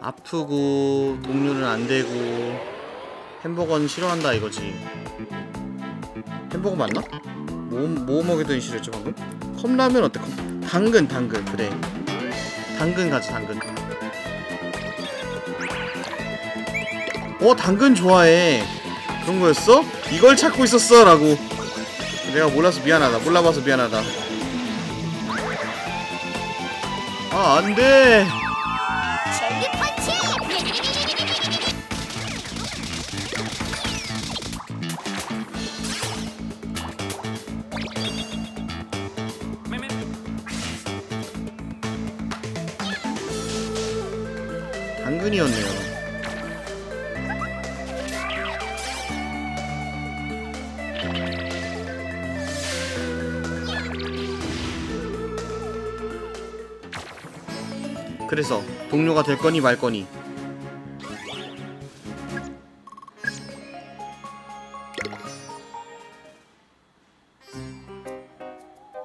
아프고 동료는 안 되고 햄버거는 싫어한다 이거지 햄버거 맞나? 뭐, 뭐 먹이더니 싫었죠 방금? 컵라면 어때? 컵... 당근 당근 그래 당근 가자 당근 어 당근 좋아해 그런 거였어? 이걸 찾고 있었어 라고 내가 몰라서 미안하다 몰라봐서 미안하다 아 안돼 당근이었네요. 그래서 동료가 될 거니 말 거니?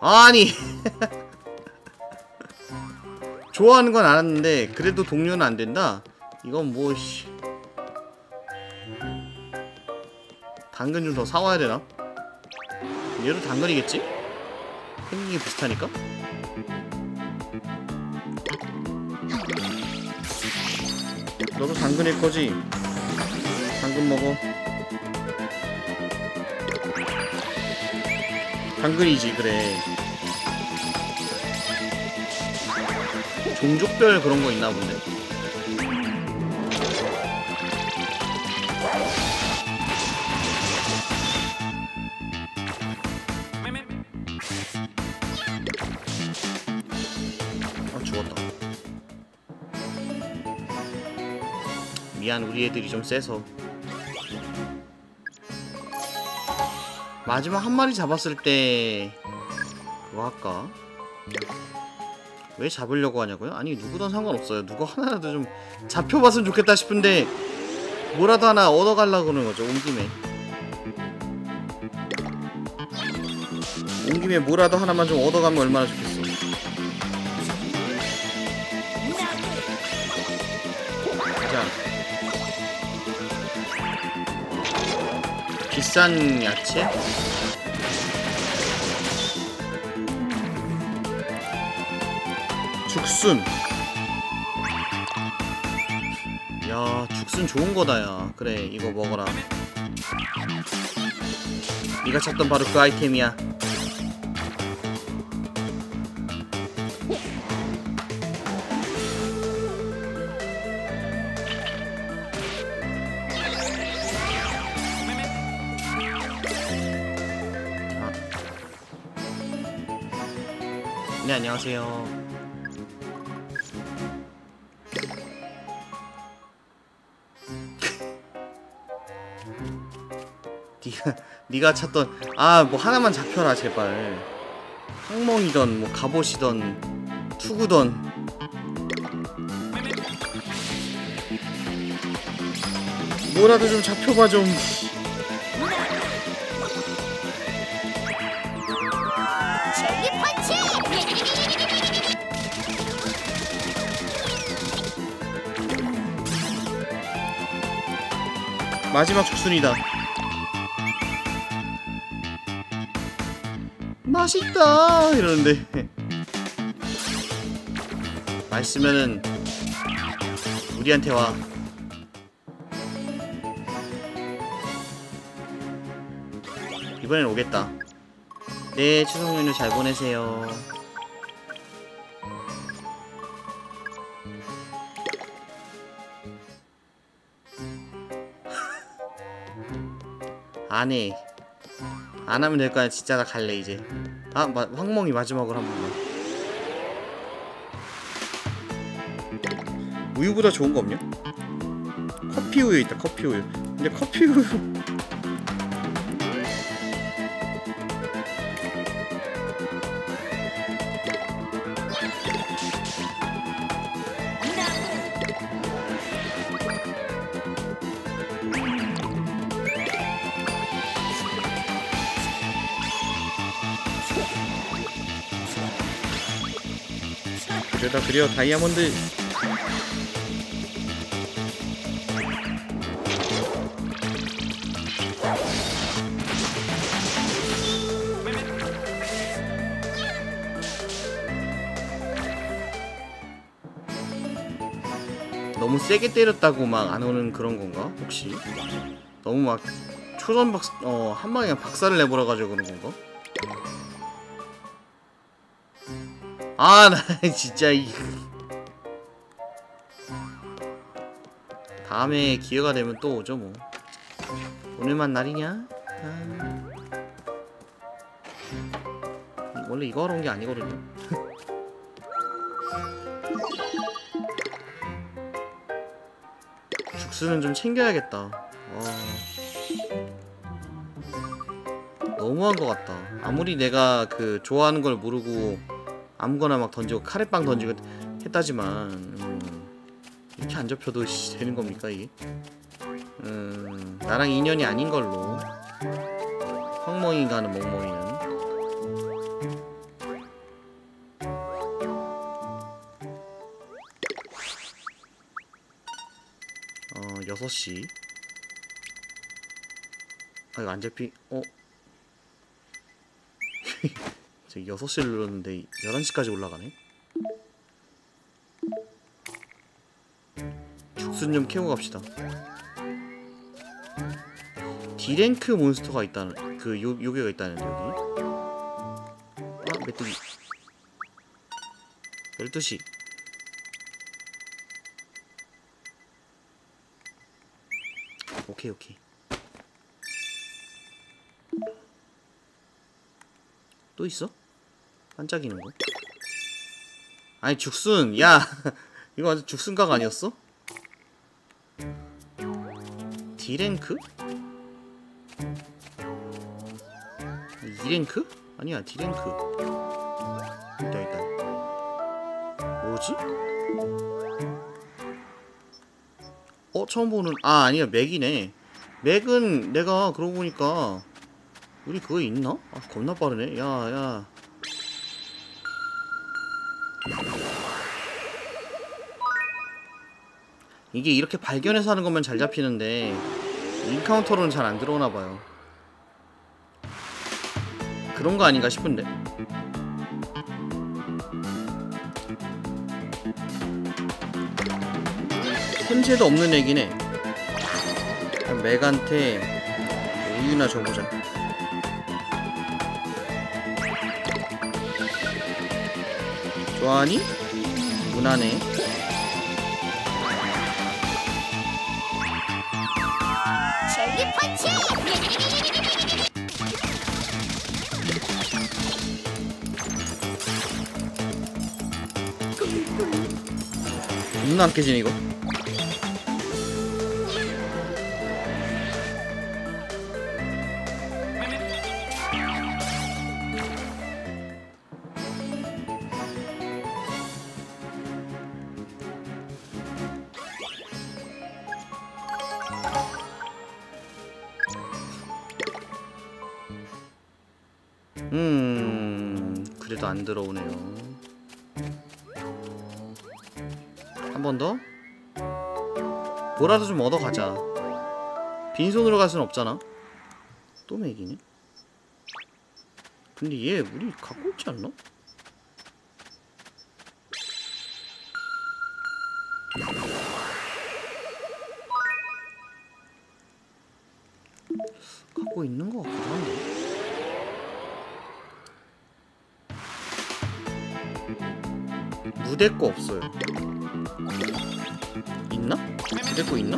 아니. 좋아하는 건 알았는데 그래도 동료는 안 된다? 이건 뭐 씨. 당근 좀 더 사와야 되나? 얘도 당근이겠지? 생긴 게 비슷하니까? 너도 당근일 거지? 당근 먹어. 당근이지, 그래. 종족별 그런 거 있나 본데. 미안, 우리 애들이 좀 세서. 마지막 한 마리 잡았을 때 그거 할까? 왜 잡으려고 하냐고요? 아니 누구든 상관없어요. 누구 하나라도 좀 잡혀봤으면 좋겠다 싶은데 뭐라도 하나 얻어가려고 그러는 거죠. 온 김에. 온 김에 뭐라도 하나만 좀 얻어가면 얼마나 좋겠어. 비싼 야채? 죽순. 야 죽순 좋은 거다 야. 그래 이거 먹어라. 네가 찾던 바로 그 아이템이야 네 안녕하세요. 네가 네가 찾던 아 뭐 하나만 잡혀라 제발. 항멍이던 뭐 갑옷이던 투구던. 뭐라도 좀 잡혀봐 좀 마지막 죽순이다. 맛있다! 이러는데. 맛있으면은 우리한테 와. 이번엔 오겠다. 네 추석 연휴 잘 보내세요 안해. 안 하면 될 거야. 진짜 나 갈래 이제. 아 마, 황멍이 마지막으로 한 번만. 우유보다 좋은 거 없냐? 커피 우유 있다 커피 우유. 근데 커피 우유 그려다 그려 다이아몬드 너무 세게 때렸다고 막 안 오는 그런 건가? 혹시? 너무 막 초전 박, 어, 한 방에 박살을 내버려 가지고 그런 건가? 아, 나 진짜 이 다음에 기회가 되면 또 오죠 뭐. 오늘만 날이냐? 아. 원래 이거 하러 온 게 아니거든요. 죽수는 좀 챙겨야겠다. 와. 너무한 것 같다. 아무리 내가 그 좋아하는 걸 모르고 아무거나 막 던지고 카레빵 던지고 했다지만 음, 이렇게 안 접혀도 씨, 되는 겁니까 이게? 음, 나랑 인연이 아닌 걸로 헝멍이가는 멍멍이는 어 6시 아 이거 안 잡히 어? 저 6시를 눌렀는데 11시까지 올라가네? 죽순 좀 캐고 갑시다. D랭크 몬스터가 있다는 그 요, 요괴가 있다는데 여기? 아 메뚜기. 12시. 오케이 오케이. 또 있어? 반짝이는 거? 아니 죽순 야 이거 완전 죽순각 아니었어? D랭크? 2랭크? 아니야 D랭크 있다 있다 뭐지? 어 처음 보는 아 아니야 맥이네 맥은 내가 그러고 보니까 우리 그거 있나? 아 겁나 빠르네 야야 이게 이렇게 발견해서 하는 거면 잘 잡히는데 인카운터로는 잘 안 들어오나 봐요. 그런 거 아닌가 싶은데. 템새도 없는 애기네. 맥한테 우유나 줘보자. 좋아하니? 무난해 겁나 안 깨지네 이거 음 그래도 안 들어오네요 한 번 더? 뭐라도 좀 얻어가자 빈손으로 갈 순 없잖아 또 맥이네 근데 얘 우리 갖고 있지 않나? 거 없어요 있나? 거 있나?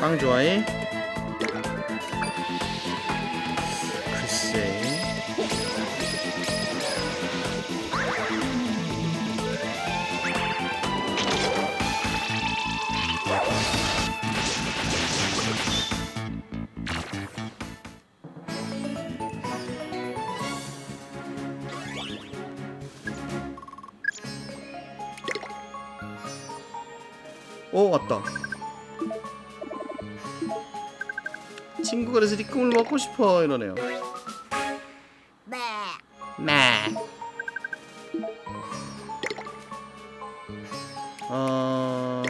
빵 좋아해? 글쎄 먹었다 친구가 그래서 니 꿈을 먹고 싶어 이러네요 매 어...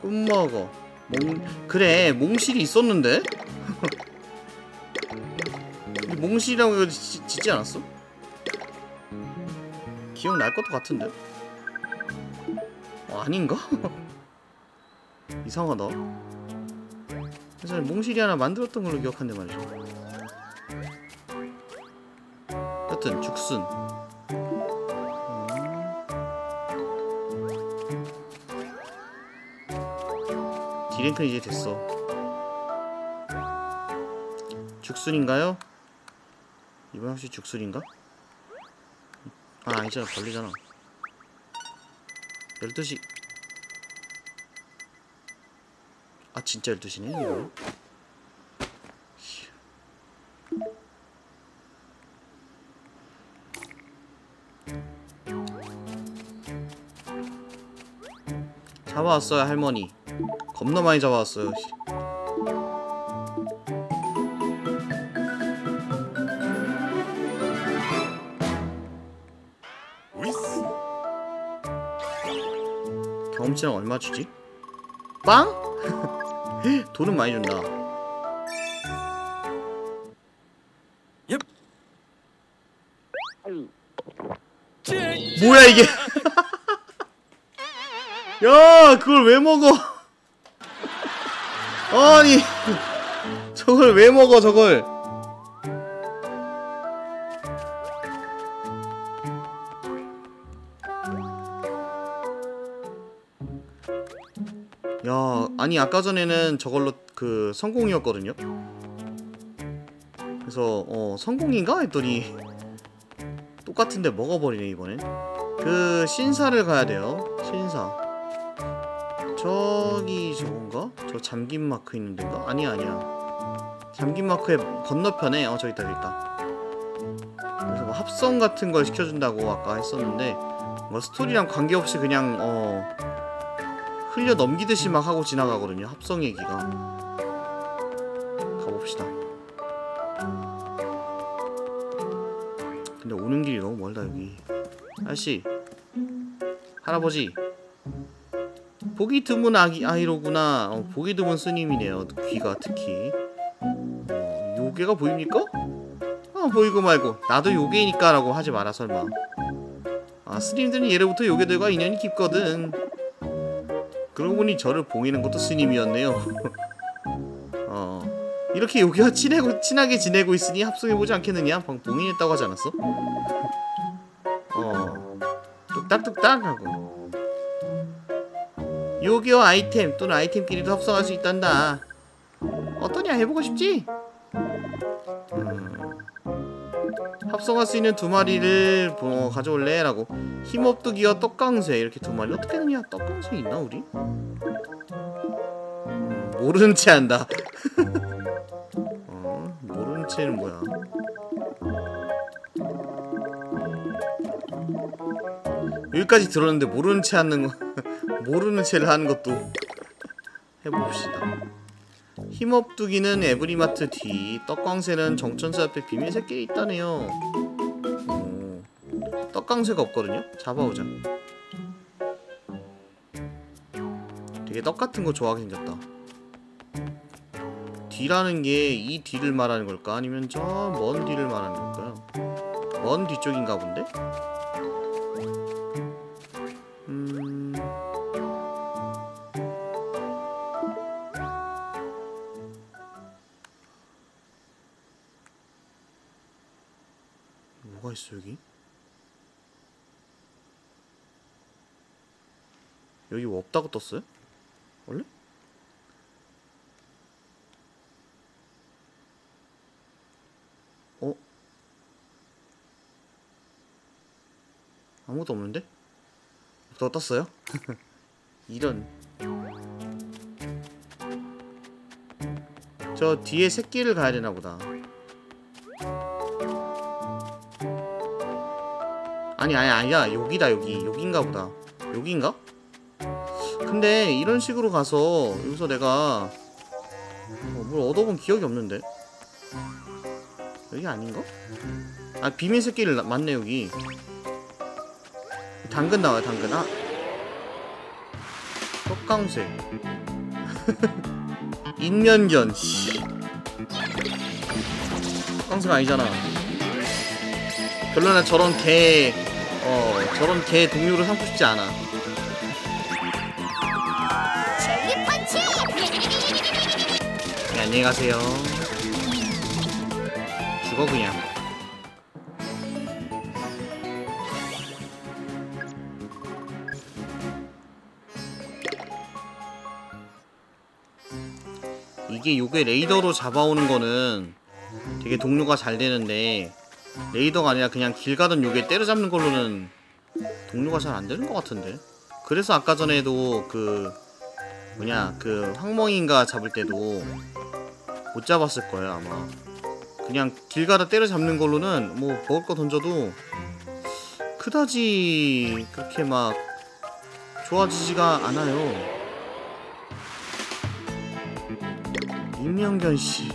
꿈먹어 몽... 그래 몽실이 있었는데? 몽실이라고 지, 짓지 않았어? 기억날 것도 같은데? 어, 아닌가? 이상하다. 예전에 몽실이 하나 만들었던 걸로 기억한데 말이죠. 여튼 죽순. 디랭크는 이제 됐어. 죽순인가요? 이번 혹시 죽순인가? 아 아니잖아. 벌리잖아. 12시 아 진짜 12시네 이거 잡아왔어요 할머니 겁나 많이 잡아왔어요 경험치랑 얼마 주지? 빵? 돈은 많이 준다. 옙 뭐야 이게? 야 그걸 왜 먹어? 아니 저걸 왜 먹어 저걸 야 아니 아까 전에는 저걸로 그 성공이었거든요? 그래서 어 성공인가? 했더니 똑같은데 먹어버리네 이번엔. 그 신사를 가야 돼요 신사. 저기 저건가? 저 잠긴 마크 있는 데인가? 아니야 아니야. 잠긴 마크의 건너편에 어 저기 있다 저기 있다. 그래서 뭐 합성 같은 걸 시켜준다고 아까 했었는데 뭐 스토리랑 관계없이 그냥 어 흘려 넘기듯이 막 하고 지나가거든요 합성 얘기가. 가봅시다. 근데 오는 길이 너무 멀다 여기? 아저씨. 할아버지. 보기 드문 아기 아이로구나. 어, 보기 드문 스님이네요 귀가 특히. 어, 요괴가 보입니까? 아 보이고 말고. 나도 요괴니까 라고 하지 마라 설마. 아 스님들은 예로부터 요괴들과 인연이 깊거든 그러고 보니 저를 봉이는 것도 스님이었네요 어 이렇게 요괴와 친하고, 친하게 지내고 있으니 합성해보지 않겠느냐 방 봉인했다고 하지 않았어? 어 뚝딱뚝딱 하고 요기요 아이템 또는 아이템끼리도 합성할 수 있단다 어떠냐 해보고 싶지? 음, 합성할 수 있는 두 마리를 뭐 가져올래? 라고 힘업두기와 떡강쇠 이렇게 두 마리 어떻게 되냐 떡강쇠 있나 우리? 음, 모르는 채 한다 어, 모르는 채는 뭐야 여기까지 들었는데 모르는 채 하는 거 모르는 채를 하는 것도 해봅시다. 힘업두기는 에브리마트 뒤, 떡광새는 정천사 앞에 비밀 새끼 있다네요. 오, 떡광새가 없거든요. 잡아오자. 되게 떡 같은 거 좋아하게 생겼다. 뒤라는 게 이 뒤를 말하는 걸까? 아니면 저 먼 뒤를 말하는 걸까요? 먼 뒤쪽인가 본데? 음... 뭐가 있어 여기? 여기 뭐 없다고 떴어요? 원래? 어? 아무것도 없는데? 없다고 떴어요? 이런 저 뒤에 새끼를 가야 되나 보다 아니 아니 아니야 여기다 여기 여긴가 보다 여긴가? 근데 이런 식으로 가서 여기서 내가 어, 뭘 얻어본 기억이 없는데? 여기 아닌가? 아 비밀 새끼를 나- 맞네 여기. 당근 나와요 당근. 아. 떡강새 인면견 씨. 떡강새가 아니잖아. 별로 나 저런 개 어, 저런 개 동료를 삼고 싶지 않아 안녕히 가세요. 죽어 그냥. 이게 요게 레이더로 잡아오는 거는 되게 동료가 잘 되는데 레이더가 아니라 그냥 길 가던 요게 때려잡는 걸로는 동료가 잘 안 되는 것 같은데? 그래서 아까 전에도 그 뭐냐 그 황멍인가 잡을 때도 못 잡았을 거예요 아마. 그냥 길 가다 때려잡는 걸로는 뭐 먹을 거 던져도 그다지 그렇게 막 좋아지지가 않아요. 임명견 씨.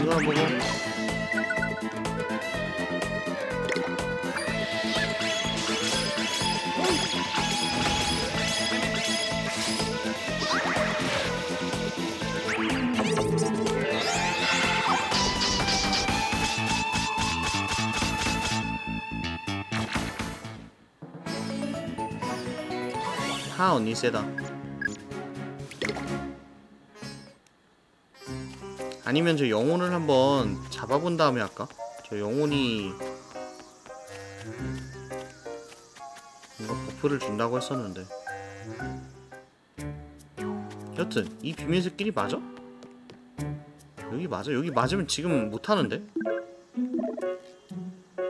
이거 먹어 하 언니 세다 아니면 저 영혼을 한번 잡아본 다음에 할까? 저 영혼이 뭔가 버프를 준다고 했었는데 여튼 이 비밀 숲길이 맞아? 여기 맞아? 여기 맞으면 지금 못하는데?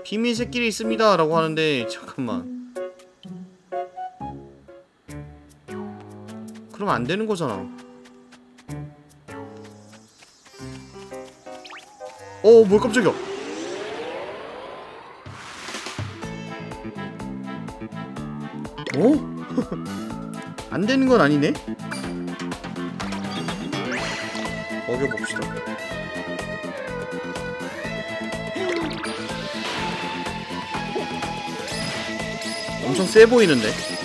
비밀 숲길이 있습니다 라고 하는데 잠깐만 그럼 안 되는 거잖아. 어, 뭘 깜짝이야. 어? 안 되는 건 아니네? 먹여봅시다. 엄청 세 보이는데?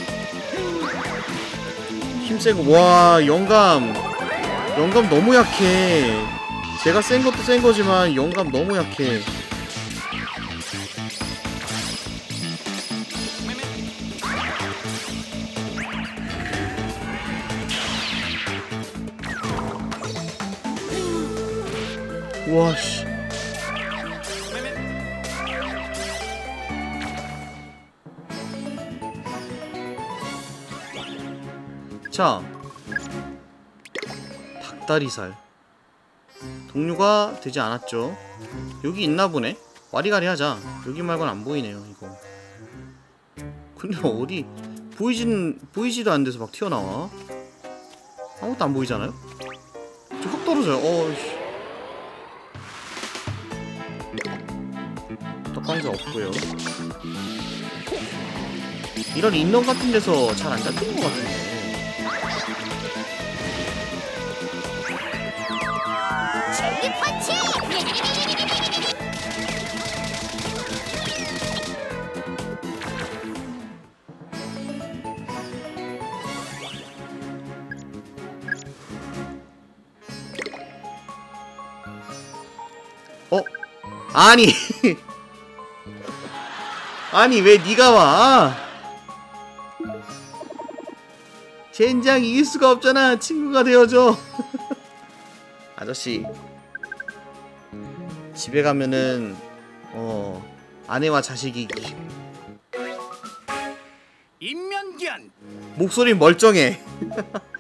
힘세고 와 영감. 영감 너무 약해. 제가 센 것도 센 거지만 영감 너무 약해. 와씨 자 닭다리살. 동료가 되지 않았죠. 여기 있나 보네. 와리가리 하자. 여기 말고는 안 보이네요 이거. 근데 어디 보이진 보이지도 않는 데서 막 튀어나와? 아무것도 안 보이잖아요? 저 확 떨어져요. 어이씨. 떡강자 없고요. 이런 인넌 같은 데서 잘 안 잡히는 것 같은데 아니. 아니 왜 네가 와? 젠장 이길 수가 없잖아. 친구가 되어줘. 아저씨. 집에 가면은 어 아내와 자식이 인면견 목소리 멀쩡해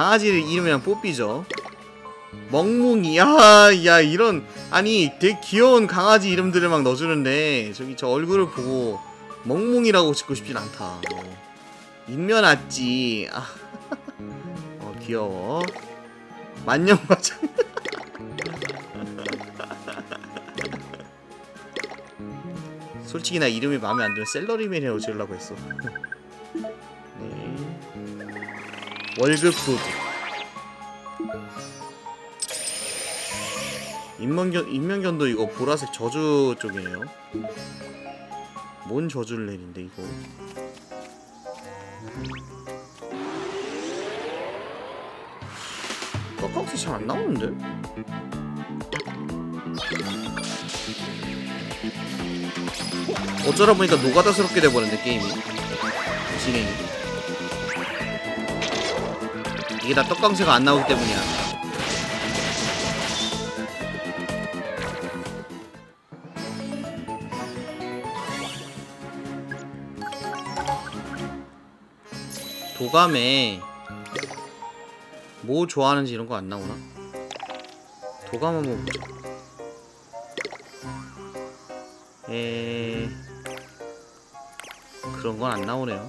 강아지 이름이랑 뽀삐죠. 멍뭉이. 야, 야 이런 아니 되게 귀여운 강아지 이름들을 막 넣어주는데 저기 저 얼굴을 보고 멍뭉이라고 짓고 싶진 않다. 어. 인면 아찌. 아. 어 귀여워. 만년과장 솔직히 나 이름이 마음에 안 들어. 셀러리맨이라고 지으려고 했어. 네 월급 소득. 인명견, 인명견도 이거 보라색 저주 쪽이네요. 뭔 저주를 내린데 이거? 떡값이 잘 안 나오는데? 어쩌다 보니까 노가다스럽게 돼버렸네 게임이. 진행이. 이게 다 떡강새가 안 나오기 때문이야 도감에 뭐 좋아하는지 이런 거 안 나오나? 도감 한번 보자 에... 그런 건 안 나오네요.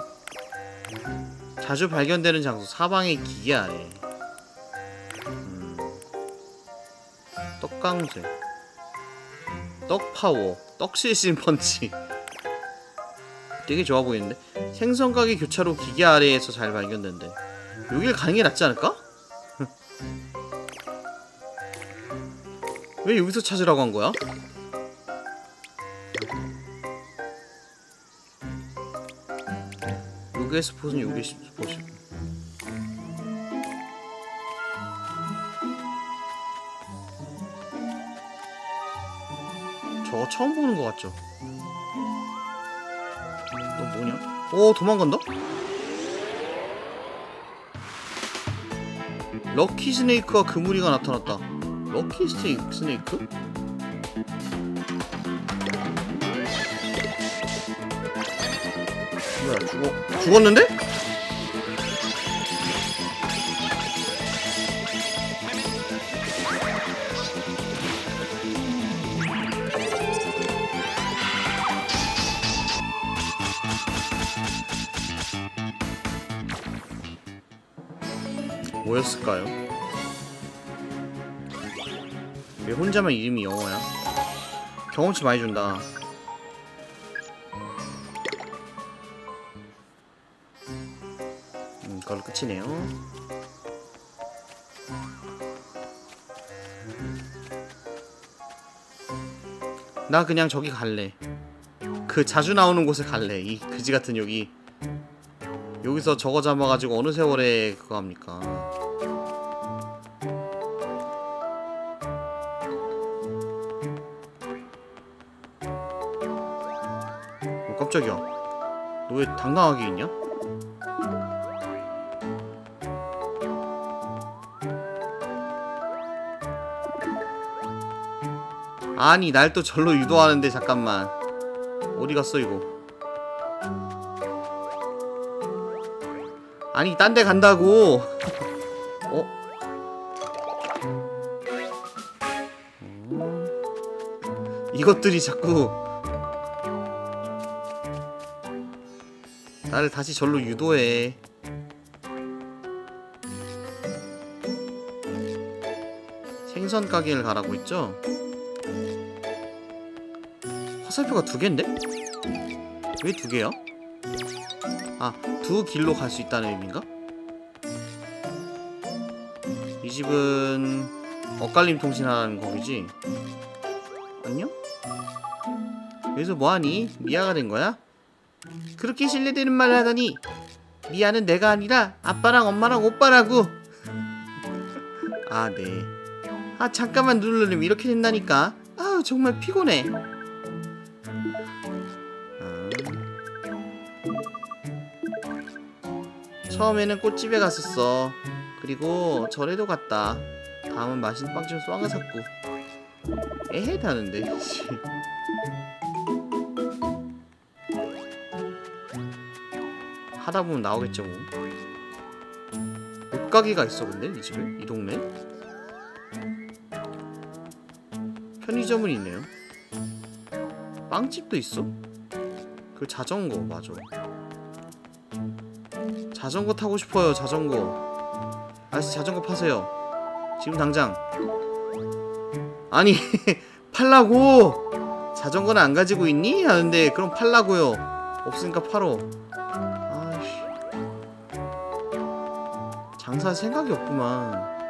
자주 발견되는 장소 사방의 기계 아래. 음. 떡강쇠. 떡파워. 떡실신 펀치. 되게 좋아 보이는데? 생선 가게 교차로 기계 아래에서 잘 발견된대. 여길 가는 게 낫지 않을까? 왜 여기서 찾으라고 한 거야? 요게 스포츠는 요게 스포츠 저거 처음 보는 것 같죠? 너 뭐냐? 오 도망간다? 럭키 스네이크와 그무리가 나타났다 럭키 스네이크? 어 죽었는데? 뭐였을까요? 왜 혼자만 이름이 영어야? 경험치 많이 준다. 끝이네요. 나 그냥 저기 갈래. 그 자주 나오는 곳에 갈래. 이 그지 같은 여기. 여기서 저거 잡아가지고 어느 세월에 그거 합니까? 어, 깜짝이야. 너 왜 당당하게 있냐? 아니 날 또 절로 유도하는데 잠깐만 어디 갔어 이거 아니 딴 데 간다고 어? 어? 이것들이 자꾸 나를 다시 절로 유도해 생선 가게를 가라고 했죠? 화살표가 두 개인데? 왜 두 개야? 아, 두 길로 갈 수 있다는 의미인가? 이 집은 엇갈림 통신하라는 거기지? 안녕? 여기서 뭐하니? 미아가 된 거야? 그렇게 신뢰되는 말을 하다니 미아는 내가 아니라 아빠랑 엄마랑 오빠라고 아 네. 아 잠깐만 누르려면 이렇게 된다니까 아우 정말 피곤해 처음에는 꽃집에 갔었어. 그리고 절에도 갔다. 다음은 맛있는 빵집 쏘아가 샀고. 에헤 다는데 하다 보면 나오겠죠 뭐. 옷가게가 있어 근데? 이 집에? 이 동네? 편의점은 있네요. 빵집도 있어? 그 자전거 맞아 자전거 타고 싶어요 자전거. 아저씨 자전거 파세요. 지금 당장. 아니 팔라고! 자전거는 안 가지고 있니? 하는데 그럼 팔라고요. 없으니까 팔어. 아이씨. 장사할 생각이 없구만